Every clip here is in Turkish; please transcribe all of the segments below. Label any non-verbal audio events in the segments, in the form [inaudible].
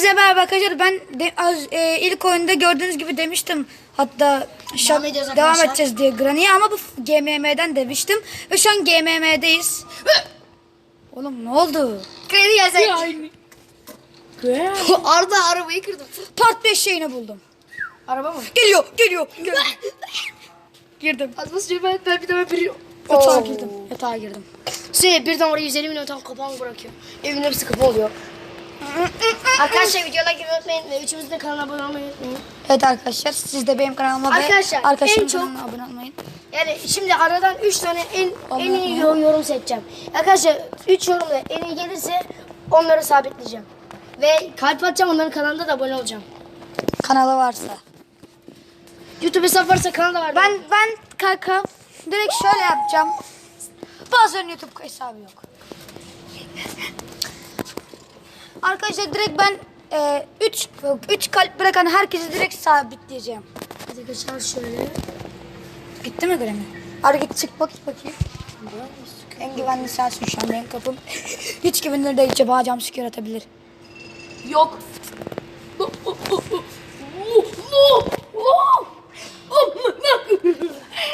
Hepinize merhaba arkadaşlar. Ben de, az, e, ilk oyunda gördüğünüz gibi demiştim. Hatta şa- Devam devam arkadaşlar. edeceğiz diye Granny'e ama bu GMM'den demiştim. Ve şu an GMM'deyiz. [laughs] Oğlum ne oldu? Kredi gelsek. [laughs] Arda arabayı kırdım. Part 5 şeyini buldum. Araba mı? Geliyor, geliyor. geliyor. Girdim. Az basınca ben, ben bir de ben bir... Yatağa girdim. Yatağa girdim. Şey birden oraya 150 milyon tam kapağını bırakıyor. Evin hepsi kapı oluyor. Arkadaşlar videoya girmeyi unutmayın ve üçümüzün de kanalına abone olmayı unutmayın. Evet arkadaşlar siz de benim kanalıma Arkadaşlar, ve arkadaşımın en çok- kanalına abone olmayın. Yani şimdi aradan 3 tane en en iyi yorum, yorum seçeceğim. Arkadaşlar 3 yorumda en iyi gelirse onları sabitleyeceğim. Ve kalp atacağım onların kanalında da abone olacağım. Kanalı varsa. YouTube hesap varsa kanal da var. Ben ben kanka direkt şöyle yapacağım. Bazen YouTube hesabı yok. Arkadaşlar direkt ben 3 3 kalp bırakan herkesi direkt sabitleyeceğim. Arkadaşlar şöyle. Gitti mi Granny? Hadi git çık bak bakayım. En güvenli sensin şu an benim kapım. [laughs] Hiç güvenilir değil. Ceba cam sıkıyor atabilir. Yok.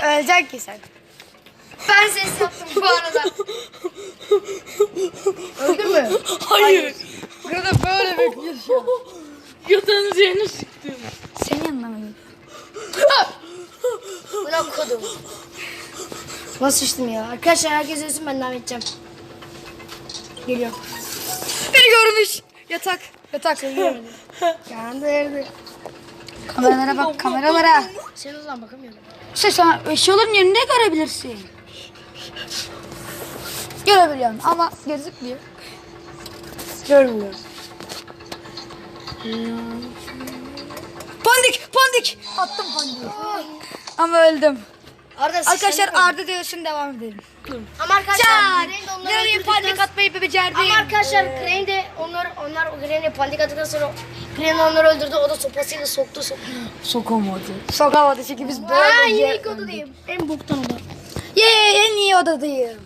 Ölecek ki sen. Ben ses yaptım bu arada. Öldün mü? Hayır. Burada böyle bekliyor şu an. Üzerine sıktım. Yanına mı? Buna kodum. Nasıl sıçtım ya? Arkadaşlar herkes ölsün ben devam edeceğim. Geliyor. Beni görmüş. Yatak. Yatak. [laughs] Yandırdı. Kameralara bak kameralara. Sen o zaman bakamıyorum. Sen sen eşyaların yerinde görebilirsin. Görebiliyorsun ama gözükmüyor. Görmüyorum. Pandik pandik. Attım pandiği. Ama öldüm. Arda Arkadaşlar. Arda diyorsun devam edelim. Ama arkadaşlar Can. De onları Nereye öldürdükten pandik atmayı bir becerdi. Ama arkadaşlar Crane de onlar onlar o Crane'e panik attıktan sonra Crane onları öldürdü. O da sopasıyla soktu soktu. Sokamadı. Sokamadı çünkü biz Aa böyle yine ye- ilk odadayım. En boktan oda. Ye en iyi odadayım.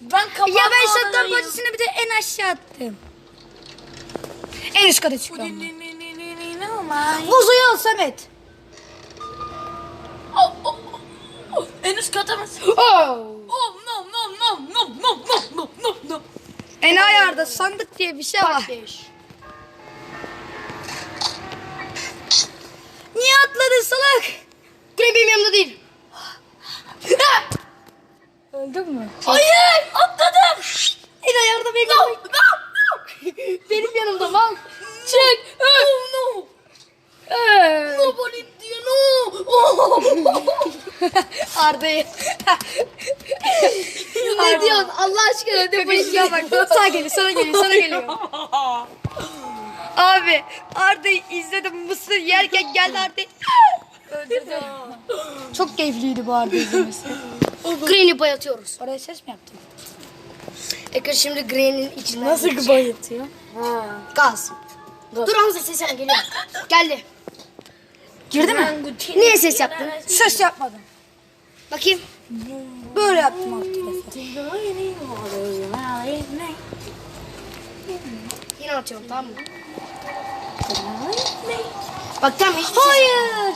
Ben kapağımı Ya ben şattan parçasını bir de en aşağı attım. En üst kata çıkıyorum. Vazoyu al Samet. Oh, oh, oh. En üst kata? Oh. Oh no no no no no no no no no. En ayarda sandık diye bir şey var. Beş. Niye atladın salak? Crane benim yanımda değil. Öldün mü? Hayır atladım. En ayarda benim No yanımda. no no. Benim yanımda mal. Çek. Oh no. Ee. Nobody diyor no. Oh. Arda'yı. [laughs] ne diyorsun Allah aşkına ne bu ya bak sana geliyor sana geliyor sana geliyor. [laughs] Abi Arda'yı izledim mısır yerken geldi Arda'yı. [laughs] Öldürdü. Çok keyifliydi bu Arda izlemesi. Crane'i bayatıyoruz. Oraya ses mi yaptın? Ekran şimdi Crane'in içinden. Nasıl bayatıyor? Gaz. Dur Hamza sesine geliyor. Geldi. Girdi mi? Niye ses yaptın? Ses yapmadım. Bakayım. Böyle yaptım tarafı. Yine atıyorum tamam mı? Bak tamam hiçbir şey. Hayır.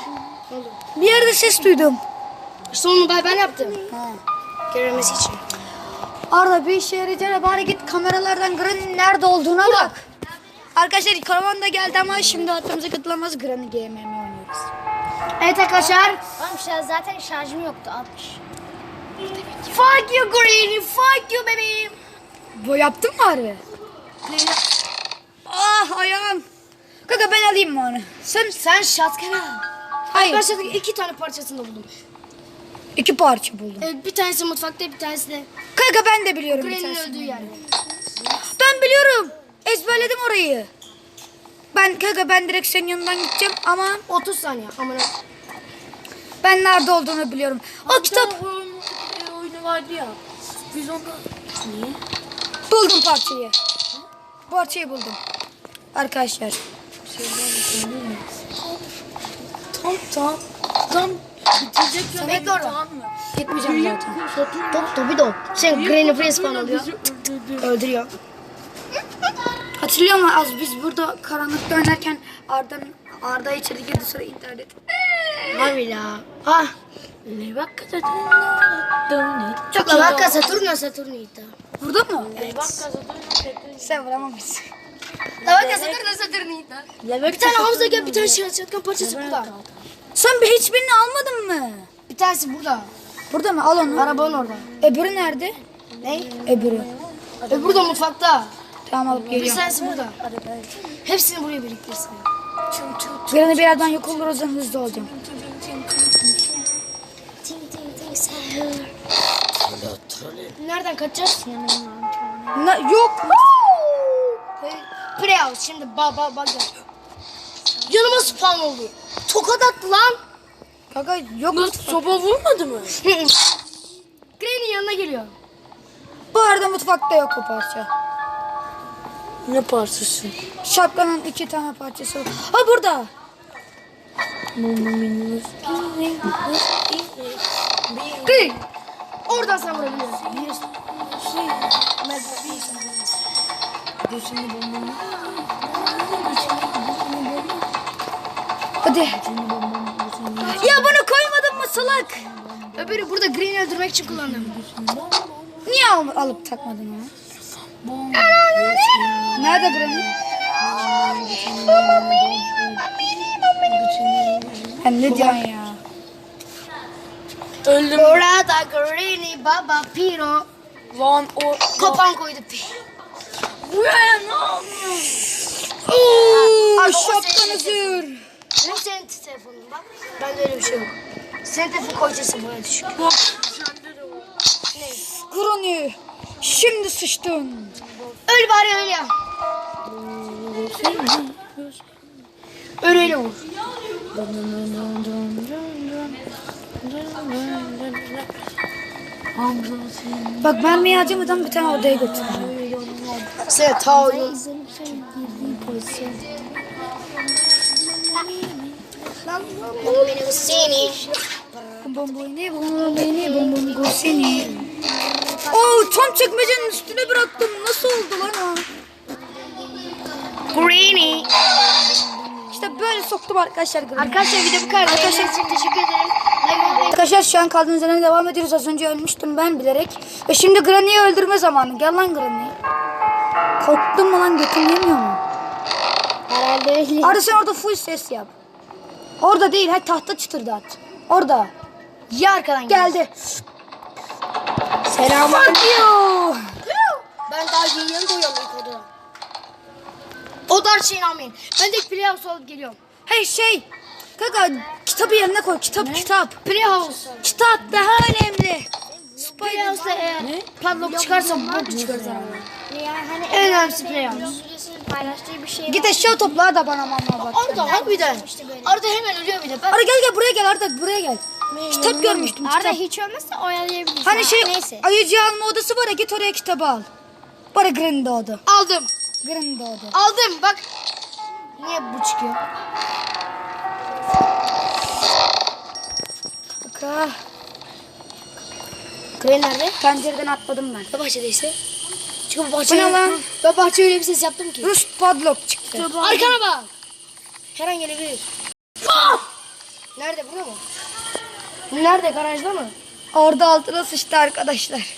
Oldu? Bir yerde ses duydum. Onu ben, ben yaptım. Ha. Görülmesi için. Arda bir işe yarayacağına bari git kameralardan Granny'nin nerede olduğuna bak. Arkadaşlar karavan da geldi ama şimdi hatırımıza katılamaz Granny GMM oynuyoruz. Evet arkadaşlar. Oğlum şu an zaten şarjım yoktu 60. Fuck you Granny. Fuck you bebeğim. Bu yaptın mı harbi? Ah ayağım. Kanka ben alayım mı onu? Sen sen shotgun al. Hayır. Arkadaşlar iki tane parçasını buldum. İki parça buldum. Ee, bir tanesi mutfakta bir tanesi de Kanka ben de biliyorum bir Granny'nin tanesini. öldüğü yerde. Ben biliyorum. Ezberledim orayı. Ben kanka ben direkt senin yanından gideceğim ama 30 saniye. Amına. ben nerede olduğunu biliyorum. O kitap oyunu vardı ya. Biz onu niye? buldum parçayı. Parçayı buldum. Arkadaşlar. Tam tam tam bitecek ya. Bekle orada. Tamam mı? Gitmeyeceğim zaten. Top topu da o. Sen Granny Freeze falan oluyor. Öldürüyor. Hatırlıyor musun az biz burada karanlıkta oynarken Arda'nın Arda içeri girdi sonra internet. Harbi la. Ah. Ne bak kadar. Çok bak Saturno Saturnita. Burada mı? Ne bak kadar. Sen vuramamışsın. La bak Saturno Saturnita. Bir tane havuza gel bir tane şey çatkan parçası burada. Sen bir hiçbirini almadın mı? Bir tanesi burada. Burada mı? Al onu. Arabanın orada. Öbürü nerede? Ne? Öbürü. Öbürü de mutfakta. Tamam alıp Bir geliyorum. tanesi burada. Hepsini buraya biriktirsin. Granny birazdan yok olur o zaman hızlı olacağım. Nereden kaçacağız? Na, yok. Playhouse şimdi ba ba bak gel. Yanıma spawn oldu. Tokat attı lan. Kanka yok. Sopa vurmadı mı? Granny yanına geliyor. Bu arada mutfakta yok o parça. Ne parçası? Şapkanın iki tane parçası. Ha burada. Granny. Oradan sen vurabiliyorsun. Hadi. Ya bunu koymadın mı salak? Öbürü burada Green'i öldürmek için kullandım. Niye al- alıp takmadın onu? Nerede Granny? Ya ne diyorsun ya? Öldüm. Orada Granny baba piro. Lan o. Kopan koydu. Bu ya ne yapıyorsun? Ay o şapkanı senin- telefonun bak. Bende öyle bir şey yok. Senin telefon koyacaksın buraya düşük. Bak sende de var. Granny. Şimdi sıçtın. Öl bari öyle ya. Vur. Bak ben mi acımadan bir tane odaya götüreceğim. Sen ta oyun. Beni seni. Bomboni, bomboni, bomboni, goseni. Oo, tam çekmecenin üstüne bıraktım. Nasıl oldu lan o? Greeny. İşte böyle soktum arkadaşlar. Arkadaşlar video bu kadar. Arkadaşlar için teşekkür ederim. Arkadaşlar şu an kaldığımız yerden devam ediyoruz. Az önce ölmüştüm ben bilerek. Ve şimdi Granny'i öldürme zamanı. Gel lan Granny. Korktun mu lan götün yemiyor mu? Herhalde öyle. Arda sen orada full ses yap. Orada değil. Ha tahta çıtırdat. Orada. Ya arkadan gel. Geldi. Selam. Fuck you. Ben daha yeni koyuyorum ilk odaya. O dar şeyini almayın. Ben de Playhouse alıp geliyorum. Hey şey. Kanka kitabı yerine koy. Kitap kitap. Playhouse. Kitap daha önemli. Playhouse'da eğer padlock çıkarsa bok çıkarız ama. Yani hani En önemlisi Playhouse. paylaştığı bir şey Git eşya topla da bana mama bak. Arda harbiden. Arda hemen ölüyor bir de. Ben Arda gel gel buraya gel Arda buraya gel. Kitap görmüştüm Arda kitap. hiç olmazsa oyalayabiliriz. Hani şey Neyse. ayıcı alma odası var ya git oraya kitabı al. Bana Granny doğdu. aldım. Granny doğdu. Aldım bak. Niye bu çıkıyor? Kanka. Kren nerede? Pencereden atladım ben. Ya bahçedeyse. Çünkü bahçe. ne lan? Ben bahçe öyle bir ses yaptım ki. Rus padlock çıktı. Arkana bak. Her an gelebilir. Nerede burada mı? Nerede garajda mı? Orada altına sıçtı arkadaşlar.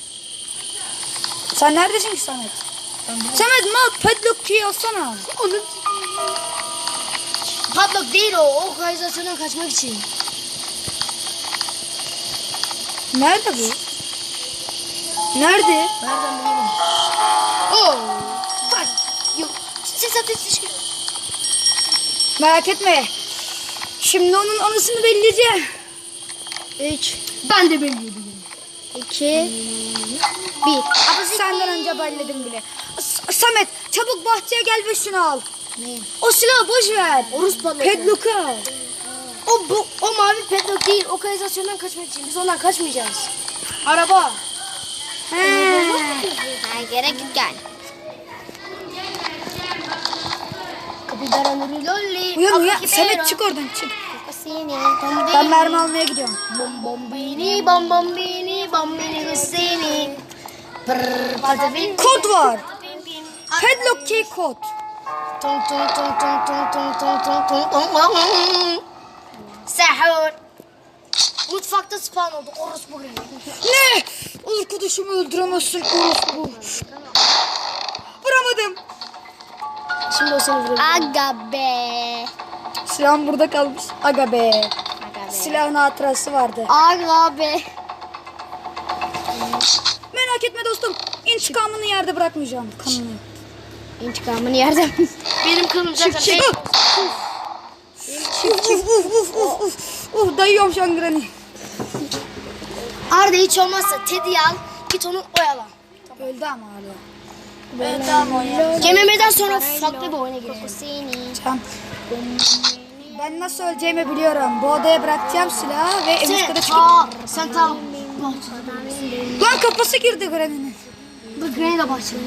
Sen neredesin ki Samet? Samet mal padlock key alsana. Onun Padlock değil o. O kanalizasyondan kaçmak için. Nerede bu? Nerede? Nereden bulalım? Oh. Bak. Yok. Ses ateş çıkıyor. Merak etme. Şimdi onun anısını belleyeceğim. Üç. Ben de belirledim. İki. Bir. Ama senden önce belledim bile. Samet çabuk bahçeye gel ve şunu al. Ne? O silahı boş ver. O Rus padlock. Padlock'u al. O bu o mavi padlock değil. O kanalizasyondan kaçmak için. Biz ondan kaçmayacağız. Araba. He. Ha, gerek yok yani. Uyan uyan. Samet çık oradan çık. Ben mermi almaya gidiyorum. Bom bombini bom bombini bombini patapim. Kod var. Padlock key kod. Tung tung tung tung tung tung tung tung tung tung tung. Sahur. Mutfakta spawn oldu. Orospu granny. Ne? Arkadaşımı öldüremezsin orospu. Vuramadım. Şimdi o seni vurur. Aga be. Silahım burada kalmış. Aga be. Aga be. Silahın hatırası vardı. Aga be. Merak etme dostum. İntikamını yerde bırakmayacağım. Kanını. İntikamını yerden. [laughs] Benim kanım zaten Çık çık. Uf uf uf uf uf uf. Dayıyorum şu an Granny. Arda hiç olmazsa Teddy'yi al. Git onu oyala. Öldü ama hala. Öldü ama o ya. Gememeden sonra farklı bir oyuna gireceğiz. Seni. Tamam. Ben nasıl öleceğimi biliyorum. Bu odaya bırakacağım silahı ve en üst Sen, kata çıkıp... sen tam. Lan kafası girdi Granny'nin. Bu Granny de başladı.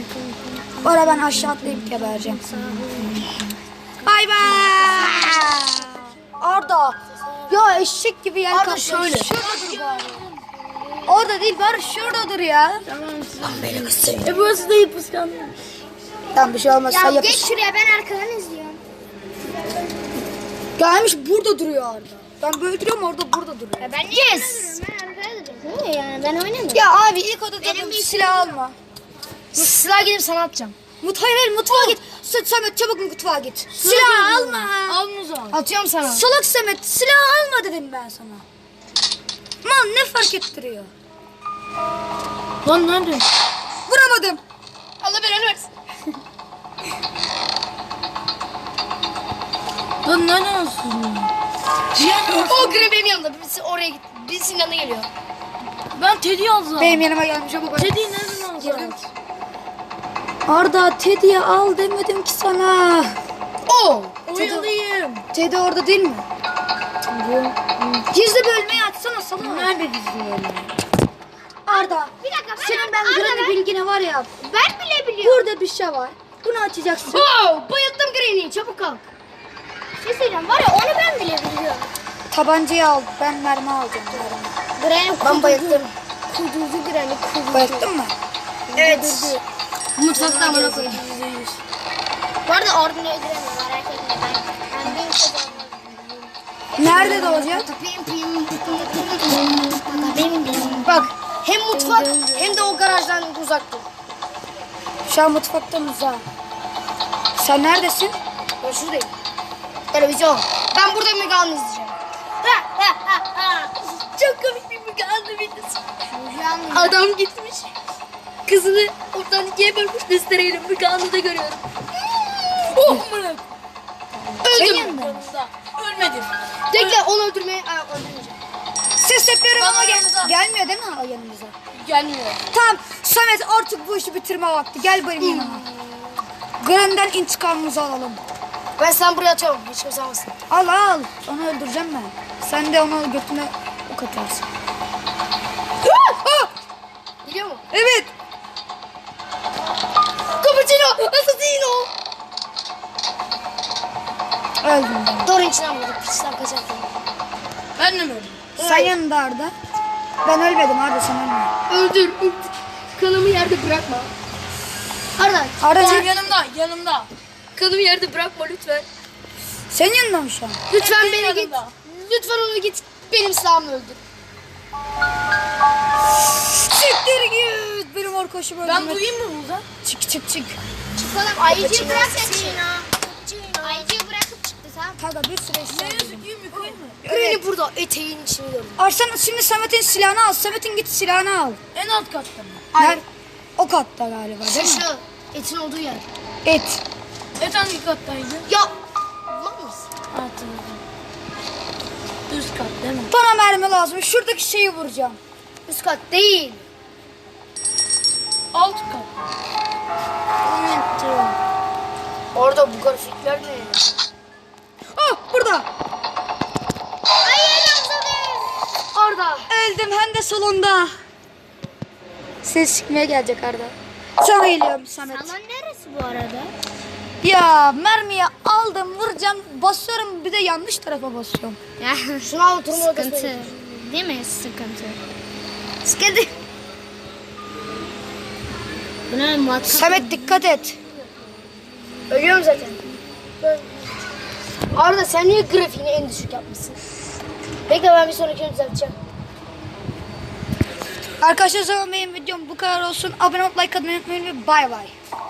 Oraya ben aşağı atlayıp gebereceğim. Bay bay. Arda. Ya eşek gibi yer Arda kaplı. şöyle. Şurada dur bari. Orada değil bari şurada dur ya. E burası da yapışkan. Tamam bir şey olmaz. Sen Ya yapış. geç şuraya ben arkadan izliyorum. Gelmiş burada duruyor Arda. Ben böyle duruyorum orada burada duruyor. Ya ben niye yes. Ben arkada duruyorum. Öyle yani ben oynamıyorum. Ya abi ilk odada Benim bir silah alma. Silah gidip sana atacağım. Mut hayır hayır mutfağa git. Sa- Samet çabuk mutfağa git. Silah alma. Al muzu. Atıyorum sana. Salak Samet silah alma dedim ben sana. Mal ne fark ettiriyor? Lan nerede? Vuramadım. Allah belanı versin. Lan nereden alsın? O Granny benim yanımda. Birisi oraya git. Birisinin yanına geliyor. Ben Teddy'yi aldım. Benim yanıma gelmiş ama ben. Teddy'yi nereden alacağım? Arda Teddy'yi al demedim ki sana. Oo. Oyalayayım. Teddy orada değil mi? Gizli bölmeyi açsana salak. Nerede gizliyorum? Arda. Bir dakika ben Senin ben Granny bilgine var ya. Ben bile biliyorum. Burada bir şey var. Bunu açacaksın. Oo. Bayılttım Granny'yi. Çabuk kalk. Bir şey söyleyeceğim var ya onu ben bile biliyorum. Tabancayı al. Ben mermi alacağım. Mermi. Granny Ben bayılttım. kudurdu Granny kudurdu. Bayılttın mı? Evet. Mutfakta amına koyayım. Bu arada ordunu öldüremiyorum merak etme ben. Ben bin kazandım. Nerede doğacak? Bak. Hem mutfak hem de o garajdan uzakta. Şu an mutfaktan uzak. Sen neredesin? Ben şuradayım. Televizyon. Ben burada Müge Anlı izleyeceğim. Ha, ha, ha, ha. Çok komik bir Müge Anlı videosu. Adam gitmiş. Kızını oradan ikiye bölmüş testereyle Müge Anlı'da görüyorum. Oh. Senin Öldüm. Ölmedim. Bekle onu öldürmeye Aa, öldürmeyeceğim. Ses yapıyorum Bana ama gel yanınıza. gelmiyor değil mi yanımıza? Gelmiyor. Tamam Samet artık bu işi bitirme vakti. Gel benim yanıma. Gran'den intikamımızı alalım. Ben sen buraya atıyorum. Hiç kimse almasın. Al al. Onu öldüreceğim ben. Sen de onu götüne ok atarsın. Ah! Biliyor mu? Evet. Cappuccino. Assassino. Öldüm ben. Doğru içinden vurduk. Piçten kaçarken. Ben de mi öldüm? Sen yanında Arda. Ben ölmedim Arda sen ölme. Öldür. öldür. Kanımı yerde bırakma. Arda. Arda Benim sen, yanımda, yanımda. Kanımı yerde bırakma lütfen. senin yanında mı şu an? Lütfen beni git. Lütfen onu git. Benim silahımı öldür. Siktir git. Benim arkadaşım öldü. Ben duyayım mı burada? Çık çık çık. Çıkalım ayıcıyı bırak da Ayıcıyı bırakıp çıktı tamam. Kanka bir süre işte. Yiyeyim mi koyayım mı? Granny burada eteğin içini gördüm. Arslan şimdi Samet'in silahını al. Samet'in git silahını al. En alt katta mı? Hayır. O katta galiba Şu değil mi? şu etin olduğu yer. Et. Et hangi kattaydı? Ya. Mal mısın? Hatırladım. Üst kat değil mi? Bana mermi lazım. Şuradaki şeyi vuracağım. Üst kat değil. Alt kat. Orada bu grafikler ne? Ah burada. Orada. Öldüm hem de salonda. Ses çıkmaya gelecek Arda. Sana geliyorum Samet. Salon neresi bu arada? Ya mermiyi aldım vuracağım basıyorum bir de yanlış tarafa basıyorum. Ya Şunu al oturma odasına. sıkıntı. Değil mi sıkıntı? Sıkıntı. Buna Samet dikkat et. Ölüyorum zaten. Arda sen niye grafiğini en düşük yapmışsın? Bekle ben bir sonrakini düzelteceğim. Arkadaşlar o zaman benim videom bu kadar olsun. Abone olup like atmayı unutmayın ve bay bay.